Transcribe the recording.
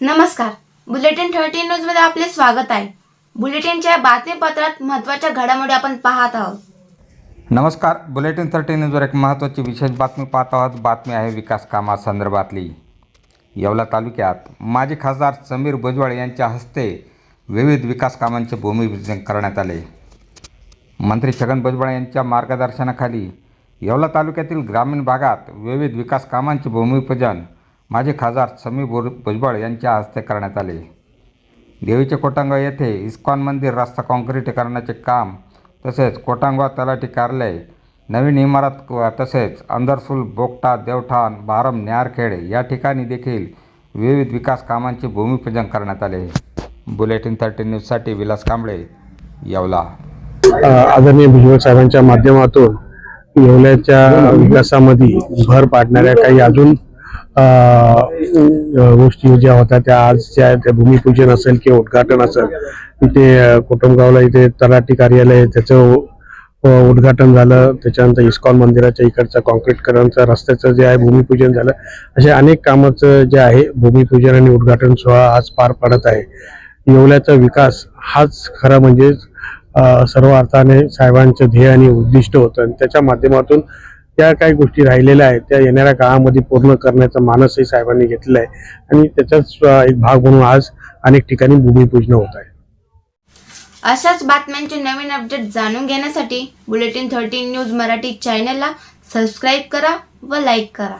नमस्कार. Bulletin thirteen न्यूजमध्ये आपले स्वागत आहे. बुलेटिनच्या बातमीपत्रात महत्त्वाच्या घडामोडी आपण पाहत आहोत. नमस्कार. बुलेटिन थर्टीन न्यूजवर एक महत्त्वाची विशेष बातमी पाहत आहोत. बातमी आहे विकास कामासंदर्भातली. येवला तालुक्यात माजी खासदार समीर भुजबळ यांच्या हस्ते विविध विकास कामांचे भूमिपूजन करण्यात आले. मंत्री छगन भुजबळ यांच्या मार्गदर्शनाखाली येवला तालुक्यातील ग्रामीण भागात विविध विकास कामांचे भूमिपूजन माजी खासदार समीर भुर भुजबळ यांच्या हस्ते करण्यात आले. देवीचे कोटांग येथे इस्कॉन मंदिर रस्ता काँक्रिटीकरणाचे काम तसेच कोटांगवा तलाठी कार्यालय नवीन इमारत तसेच अंदरसूल बोगटा देवठाण भारम न्यारखेड या ठिकाणी देखील विविध विकास कामांचे भूमिपूजन करण्यात आले. बुलेटिन थर्टी न्यूजसाठी विलास कांबळे येवला. आदरणीय भुजबळ साहेबांच्या माध्यमातून येवल्याच्या विकासामध्ये भर पाडणाऱ्या काही अजून गोष्टी ज्या होत्या त्या आजच्या त्या भूमिपूजन असेल किंवा उद्घाटन असेल इथे कोटमगावला इथे तलाठी कार्यालय त्याचं उद्घाटन झालं. त्याच्यानंतर इस्कॉन मंदिराच्या इकडचं कॉन्क्रीटकरणचं रस्त्याचं जे आहे भूमिपूजन झालं. असे अनेक कामाचं जे आहे भूमिपूजन आणि उद्घाटन सोहळा आज पार पडत आहे. येवल्याचा विकास हाच खरा म्हणजे सर्व अर्थाने साहेबांचं ध्येय आणि उद्दिष्ट होतं. आणि त्याच्या माध्यमातून त्या काही गोष्टी राहिलेल्या आहेत त्या येणाऱ्या काळामध्ये पूर्ण करण्याचा मानसही साहेबांनी घेतलेला आहे. आणि त्याचाच एक भाग म्हणून आज अनेक ठिकाणी भूमिपूजन होत आहे. अशाच बातम्यांचे नवीन अपडेट जाणून घेण्यासाठी बुलेटिन थर्टीन न्यूज मराठी चॅनलला सबस्क्राईब करा व लाईक करा.